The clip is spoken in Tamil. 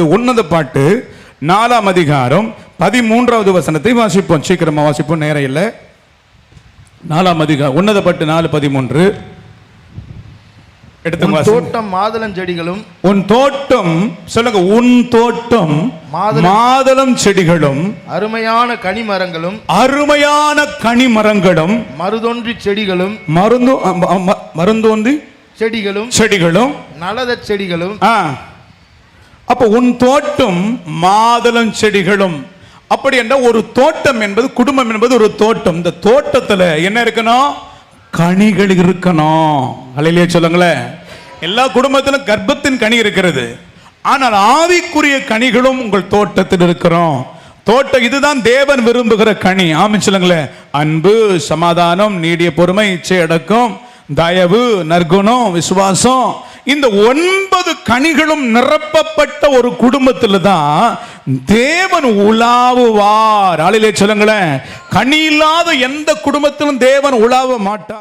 இது உன்னத பாட்டு. நாலாம் அதிகாரம் பதிமூன்றாவது வசனத்தை வாசிப்போம். சீக்கிரமா வாசிப்போம் நேரம் இல்லை. நாலாம் அதிகாரம் உன்னத பாட்டு நாலு பதிமூன்று. எடுத்து தோட்டம் மாதுளஞ்செடிகளும் உன் தோட்டம் சொல்லுங்க உன் தோட்டம் மாதுளம். மாதுளம் செடிகளும் அருமையான கனிமரங்களும் அருமையான கனிமரங்களும் மருதொன்றி செடிகளும் மருந்து அ- அ- ம- மருந்தோந்தி செடிகளும் செடிகளும் நலத செடிகளும் அப்போ உன் தோட்டம் மாதளம் செடிகளும். அப்படி என்ற ஒரு தோட்டம் என்பது குடும்பம் என்பது ஒரு தோட்டம். இந்த தோட்டத்தில் என்ன இருக்கணும்? கனிகள் இருக்கணும். அலையிலேயே சொல்லுங்களேன். எல்லா குடும்பத்திலும் கர்ப்பத்தின் கனி இருக்கிறது. ஆனால் ஆவிக்குரிய கனிகளும் உங்கள் தோட்டத்தில் இருக்கிறோம். தோட்டம் இதுதான் தேவன் விரும்புகிற கனி. ஆமென் சொல்லுங்களேன். அன்பு சமாதானம் நீடிய பொறுமை இச்சை அடக்கம் தயவு நற்குணம் விசுவாசம் இந்த ஒன்பது கனிகளும் நிரப்பப்பட்ட ஒரு குடும்பத்தில் தான் தேவன் உலாவுவார். ஆளிலே சொல்லுங்களேன். கனி இல்லாத எந்த குடும்பத்திலும் தேவன் உலாவ மாட்டார்.